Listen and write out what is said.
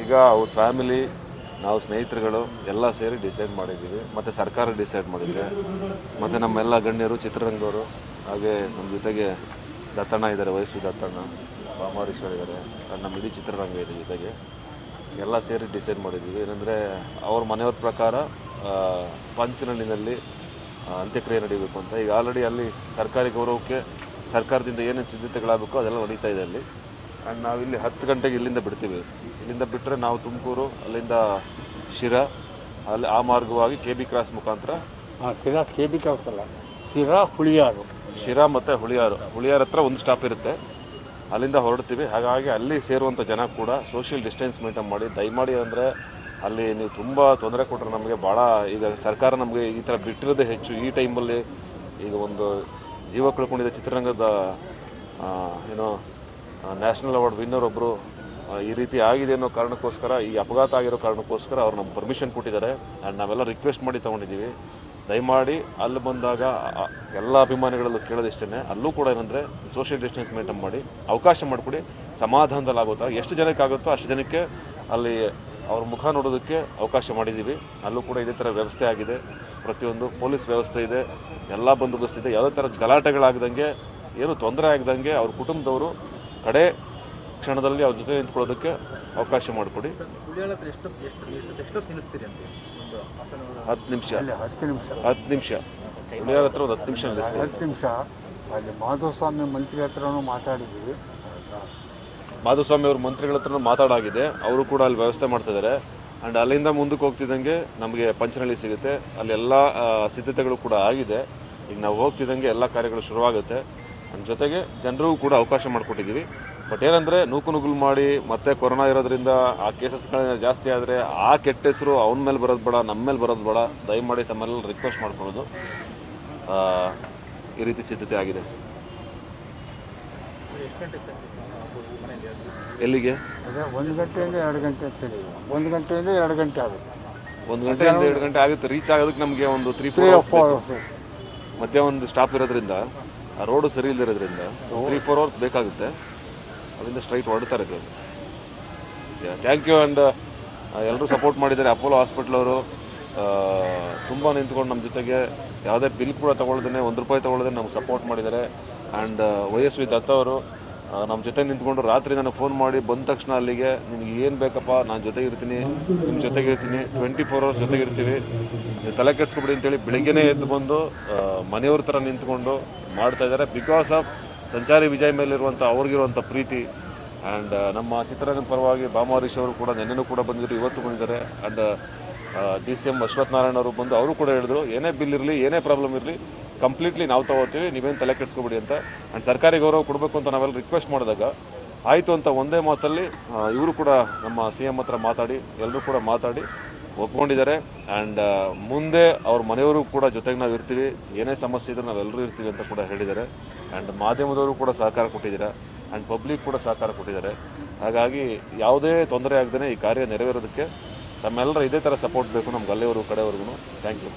ಈಗ ಅವ್ರ ಫ್ಯಾಮಿಲಿ ನಾವು ಸ್ನೇಹಿತರುಗಳು ಎಲ್ಲ ಸೇರಿ ಡಿಸೈಡ್ ಮಾಡಿದ್ದೀವಿ. ಮತ್ತು ಸರ್ಕಾರ ಡಿಸೈಡ್ ಮಾಡಿದೆ. ಮತ್ತು ನಮ್ಮೆಲ್ಲ ಗಣ್ಯರು ಚಿತ್ರರಂಗವರು ಹಾಗೆ ನಮ್ಮ ಜೊತೆಗೆ ದತ್ತಣ್ಣ ಇದ್ದಾರೆ, ವಯಸ್ಸು ದತ್ತಣ್ಣ ಬಾಮಾರೀಶ್ವರ ಇದ್ದಾರೆ. ನಮ್ಮ ಇಡೀ ಚಿತ್ರರಂಗ ಇದೆ ಜೊತೆಗೆ. ಎಲ್ಲ ಸೇರಿ ಡಿಸೈಡ್ ಮಾಡಿದ್ದೀವಿ. ಏನಂದರೆ ಅವ್ರ ಮನೆಯವ್ರ ಪ್ರಕಾರ ಪಂಚನಹಳ್ಳಿನಲ್ಲಿ ಅಂತ್ಯಕ್ರಿಯೆ ನಡೀಬೇಕು ಅಂತ. ಈಗ ಆಲ್ರೆಡಿ ಅಲ್ಲಿ ಸರ್ಕಾರಿ ಗೌರವಕ್ಕೆ ಸರ್ಕಾರದಿಂದ ಏನೇನು ಸಿದ್ಧತೆಗಳಾಗಬೇಕು ಅದೆಲ್ಲ ನಡೀತಾ ಇದೆ ಅಲ್ಲಿ. ಆ್ಯಂಡ್ ನಾವು ಇಲ್ಲಿ ಹತ್ತು ಗಂಟೆಗೆ ಇಲ್ಲಿಂದ ಬಿಡ್ತೀವಿ. ಇಲ್ಲಿಂದ ಬಿಟ್ಟರೆ ನಾವು ತುಮಕೂರು ಅಲ್ಲಿಂದ ಶಿರಾ ಅಲ್ಲಿ ಆ ಮಾರ್ಗವಾಗಿ ಕೆ ಬಿ ಕ್ರಾಸ್ ಮುಖಾಂತರ. ಹಾಂ ಸಿರಾ ಕೆ ಬಿ ಕ್ರಾಸ್ ಅಲ್ಲ. ಶಿರಾ ಹುಳಿಯಾರು. ಶಿರಾ ಮತ್ತು ಹುಳಿಯಾರು. ಹುಳಿಯಾರ ಹತ್ರ ಒಂದು ಸ್ಟಾಪ್ ಇರುತ್ತೆ. ಅಲ್ಲಿಂದ ಹೊರಡ್ತೀವಿ. ಹಾಗಾಗಿ ಅಲ್ಲಿ ಸೇರುವಂಥ ಜನ ಕೂಡ ಸೋಷಿಯಲ್ ಡಿಸ್ಟೆನ್ಸ್ ಮೇಂಟೈನ್ ಮಾಡಿ ದಯಮಾಡಿ ಅಂದರೆ ಅಲ್ಲಿ ನೀವು ತುಂಬ ತೊಂದರೆ ಕೊಟ್ಟರೆ ನಮಗೆ ಭಾಳ ಈಗ ಸರ್ಕಾರ ನಮಗೆ ಈ ಥರ ಬಿಟ್ಟಿರೋದೇ ಹೆಚ್ಚು. ಈ ಟೈಮಲ್ಲಿ ಈಗ ಒಂದು ಜೀವ ಕಳ್ಕೊಂಡಿದ್ದ ಚಿತ್ರರಂಗದ ಆ, ಏನೋ ನ್ಯಾಷನಲ್ ಅವಾರ್ಡ್ ವಿನ್ನರ್ ಒಬ್ಬರು ಈ ರೀತಿ ಆಗಿದೆ ಅನ್ನೋ ಕಾರಣಕ್ಕೋಸ್ಕರ, ಈ ಅಪಘಾತ ಆಗಿರೋ ಕಾರಣಕ್ಕೋಸ್ಕರ ಅವ್ರು ನಮ್ಗೆ ಪರ್ಮಿಷನ್ ಕೊಟ್ಟಿದ್ದಾರೆ. ಆ್ಯಂಡ್ ನಾವೆಲ್ಲ ರಿಕ್ವೆಸ್ಟ್ ಮಾಡಿ ತೊಗೊಂಡಿದ್ದೀವಿ. ದಯಮಾಡಿ ಅಲ್ಲಿ ಬಂದಾಗ ಎಲ್ಲ ಅಭಿಮಾನಿಗಳಲ್ಲೂ ಕೇಳೋದಿಷ್ಟೇ ಅಲ್ಲೂ ಕೂಡ ಏನಂದರೆ ಸೋಷಿಯಲ್ ಡಿಸ್ಟೆನ್ಸ್ ಮೇಂಟೈನ್ ಮಾಡಿ, ಅವಕಾಶ ಮಾಡಿಕೊಡಿ ಸಮಾಧಾನದಲ್ಲಿ ಆಗುತ್ತಾ ಎಷ್ಟು ಜನಕ್ಕೆ ಆಗುತ್ತೋ ಅಷ್ಟು ಜನಕ್ಕೆ ಅಲ್ಲಿ ಅವ್ರ ಮುಖ ನೋಡೋದಕ್ಕೆ ಅವಕಾಶ ಮಾಡಿದ್ದೀವಿ. ಅಲ್ಲೂ ಕೂಡ ಇದೇ ಥರ ವ್ಯವಸ್ಥೆ ಆಗಿದೆ. ಪ್ರತಿಯೊಂದು ಪೊಲೀಸ್ ವ್ಯವಸ್ಥೆ ಇದೆ. ಎಲ್ಲ ಬಂದೋಬಸ್ತ್ ಇದೆ. ಯಾವುದೇ ಥರ ಗಲಾಟೆಗಳಾಗ್ದಂಗೆ, ಏನು ತೊಂದರೆ ಆಗದಂಗೆ ಅವ್ರ ಕುಟುಂಬದವರು ಕಡೆ ಕ್ಷಣದಲ್ಲಿ ಅವ್ರ ಜೊತೆ ನಿಂತ್ಕೊಳ್ಳೋದಕ್ಕೆ ಅವಕಾಶ ಮಾಡಿಕೊಡಿ? ಹತ್ತು ನಿಮಿಷ. ಅಲ್ಲಿ ಹತ್ತು ನಿಮಿಷ. ಹತ್ತು ನಿಮಿಷ. ಹುಳಿಯಾರ ಹತ್ರ ಒಂದು ಹತ್ತು ನಿಮಿಷ ನಿಲ್ಲಿಸ್ತೀವಿ. ಹತ್ತು ನಿಮಿಷ. ಅಲ್ಲಿ ಮಾಧುಸ್ವಾಮಿ ಮಂತ್ರಿ ಹತ್ರನೂ ಮಾತಾಡಿದ್ದೀವಿ ಮಾಧುಸ್ವಾಮಿ ಅವರು ಮಂತ್ರಿಗಳ ಹತ್ರ ಮಾತಾಡಾಗಿದೆ. ಅವರು ಕೂಡ ಅಲ್ಲಿ ವ್ಯವಸ್ಥೆ ಮಾಡ್ತಿದ್ದಾರೆ ಆ್ಯಂಡ್ ಅಲ್ಲಿಂದ ಮುಂದಕ್ಕೆ ಹೋಗ್ತಿದ್ದಂಗೆ ನಮಗೆ ಪಂಚನಹಳ್ಳಿ ಸಿಗುತ್ತೆ. ಅಲ್ಲಿ ಎಲ್ಲ ಸಿದ್ಧತೆಗಳು ಕೂಡ ಆಗಿದೆ. ಈಗ ನಾವು ಹೋಗ್ತಿದ್ದಂಗೆ ಎಲ್ಲ ಕಾರ್ಯಗಳು ಶುರುವಾಗುತ್ತೆ. ಜೊತೆಗೆ ಜನರಿಗೂ ಕೂಡ ಅವಕಾಶ ಮಾಡಿಕೊಟ್ಟಿದ್ದೀವಿ. ಬಟ್ ಏನಂದರೆ ನೂಕು ನುಗ್ಗಲು ಮಾಡಿ ಮತ್ತೆ ಕೊರೋನಾ ಇರೋದ್ರಿಂದ ಆ ಕೇಸಸ್ಗಳನ್ನ ಜಾಸ್ತಿ ಆದರೆ ಆ ಕೆಟ್ಟ ಹೆಸರು ಅವನ ಮೇಲೆ ಬರೋದು ಬೇಡ ನಮ್ಮ ಮೇಲೆ ಬರೋದು ಬೇಡ. ದಯಮಾಡಿ ತಮ್ಮೆಲ್ಲ ರಿಕ್ವೆಸ್ಟ್ ಮಾಡ್ಕೊಳ್ಳೋದು. ಈ ರೀತಿ ಸಿದ್ಧತೆ ಆಗಿದೆ. ಎಲ್ಲಿಗೆ? ಒಂದು ಗಂಟೆಯಿಂದ ಎರಡು ಗಂಟೆ ಅಂತ ಹೇಳಿ. ಒಂದು ಗಂಟೆಯಿಂದ ಎರಡು ಗಂಟೆ ಆಗುತ್ತೆ. ಒಂದು ಗಂಟೆಯಿಂದ ಎರಡು ಗಂಟೆ ಆಗುತ್ತೆ. ರೀಚ್ ಆಗೋದಕ್ಕೆ ನಮಗೆ ಒಂದು ತ್ರೀ ಫೋರ್ ಮಧ್ಯ ಒಂದು ಸ್ಟಾಪ್ ಇರೋದ್ರಿಂದ ರೋಡು ಸರಿ ಇಲ್ಲದಿರೋದ್ರಿಂದ ತ್ರೀ ಫೋರ್ ಅವರ್ಸ್ ಬೇಕಾಗುತ್ತೆ. ಅದರಿಂದ ಸ್ಟ್ರೈಟ್ ಹೊರಡ್ತಾರೆ ಅದು ಥ್ಯಾಂಕ್ ಯು ಆ್ಯಂಡ್ ಎಲ್ಲರೂ ಸಪೋರ್ಟ್ ಮಾಡಿದ್ದಾರೆ. ಅಪೋಲೋ ಹಾಸ್ಪಿಟ್ಲ್ ಅವರು ತುಂಬ ನಿಂತ್ಕೊಂಡು ನಮ್ಮ ಜೊತೆಗೆ ಯಾವುದೇ ಬಿಲ್ ಕೂಡ ತೊಗೊಳ್ದೇ ಒಂದು ರೂಪಾಯಿ ತೊಗೊಳ್ದೇ ನಮ್ಗೆ ಸಪೋರ್ಟ್ ಮಾಡಿದ್ದಾರೆ. ಆ್ಯಂಡ್ ವೈ ಎಸ್ ದತ್ತ ಅವರು ನಮ್ಮ ಜೊತೆ ನಿಂತ್ಕೊಂಡು ರಾತ್ರಿ ನನಗೆ ಫೋನ್ ಮಾಡಿ ಬಂದ ತಕ್ಷಣ ಅಲ್ಲಿಗೆ, ನಿನಗೆ ಏನು ಬೇಕಪ್ಪ? ನಾನು ಜೊತೆಗೆ ಇರ್ತೀನಿ ನಿಮ್ಮ ಜೊತೆಗೆ ಇರ್ತೀನಿ ಟ್ವೆಂಟಿ ಫೋರ್ ಅವರ್ಸ್ ಜೊತೆಗೆ ಇರ್ತೀವಿ ತಲೆ ಕೆಡಿಸ್ಕೊಬಿಡಿ ಅಂತೇಳಿ ಬೆಳಿಗ್ಗೆ ಎದ್ದು ಬಂದು ಮನೆಯವ್ರ ಥರ ನಿಂತ್ಕೊಂಡು ಮಾಡ್ತಾ ಇದ್ದಾರೆ. Because of Sanchari Vijay ಮೇಲಿರುವಂಥ ಅವ್ರಿಗಿರುವಂಥ Preethi and ನಮ್ಮ ಚಿತ್ರರಂಗ ಪರವಾಗಿ ಬಾಮಾರೀಶ್ ಅವರು ಕೂಡ ನೆನ್ನೆನೂ ಕೂಡ ಬಂದಿದ್ದರು ಇವತ್ತು ಬಂದಿದ್ದಾರೆ. And D C M Ashwath Narayana ಅವರು ಬಂದು ಅವರು ಕೂಡ ಹೇಳಿದ್ರು, ಏನೇ ಬಿಲ್ ಇರಲಿ, ಏನೇ ಪ್ರಾಬ್ಲಮ್ ಇರಲಿ ಕಂಪ್ಲೀಟ್ಲಿ ನಾವು ತಗೋತೀವಿ, ನೀವೇನು ತಲೆ ಕೆಡಿಸ್ಕೊಬಿಡಿ ಅಂತ. ಆ್ಯಂಡ್ ಸರ್ಕಾರಿ ಗೌರವ ಕೊಡಬೇಕು ಅಂತ ನಾವೆಲ್ಲ ರಿಕ್ವೆಸ್ಟ್ ಮಾಡಿದಾಗ, ಆಯಿತು ಅಂತ ಒಂದೇ ಮಾತಲ್ಲಿ ಇವರು ಕೂಡ ನಮ್ಮ ಸಿ ಎಂ ಹತ್ರ ಮಾತಾಡಿ ಎಲ್ಲರೂ ಕೂಡ ಮಾತಾಡಿ, ಒಪ್ಕೊಂಡಿದ್ದಾರೆ. ಆ್ಯಂಡ್ ಮುಂದೆ ಅವ್ರ ಮನೆಯವರು ಕೂಡ ಜೊತೆಗೆ ನಾವು ಇರ್ತೀವಿ. ಏನೇ ಸಮಸ್ಯೆ ಇದ್ರೂ ನಾವೆಲ್ಲರೂ ಇರ್ತೀವಿ ಅಂತ ಕೂಡ ಹೇಳಿದ್ದಾರೆ. ಆ್ಯಂಡ್ ಮಾಧ್ಯಮದವರು ಕೂಡ ಸಹಕಾರ ಕೊಟ್ಟಿದ್ದಾರೆ? ಆ್ಯಂಡ್ ಪಬ್ಲಿಕ್ ಕೂಡ ಸಹಕಾರ ಕೊಟ್ಟಿದ್ದಾರೆ. ಹಾಗಾಗಿ ಯಾವುದೇ ತೊಂದರೆ ಆಗದೇ ಈ ಕಾರ್ಯ ನೆರವೇರೋದಕ್ಕೆ ತಮ್ಮೆಲ್ಲರ ಇದೇ ಥರ ಸಪೋರ್ಟ್ ಬೇಕು ನಮ್ಗೆ ಅಲ್ಲಿವರೆಗೂ, ಕಡೆವರೆಗೂ. Thank you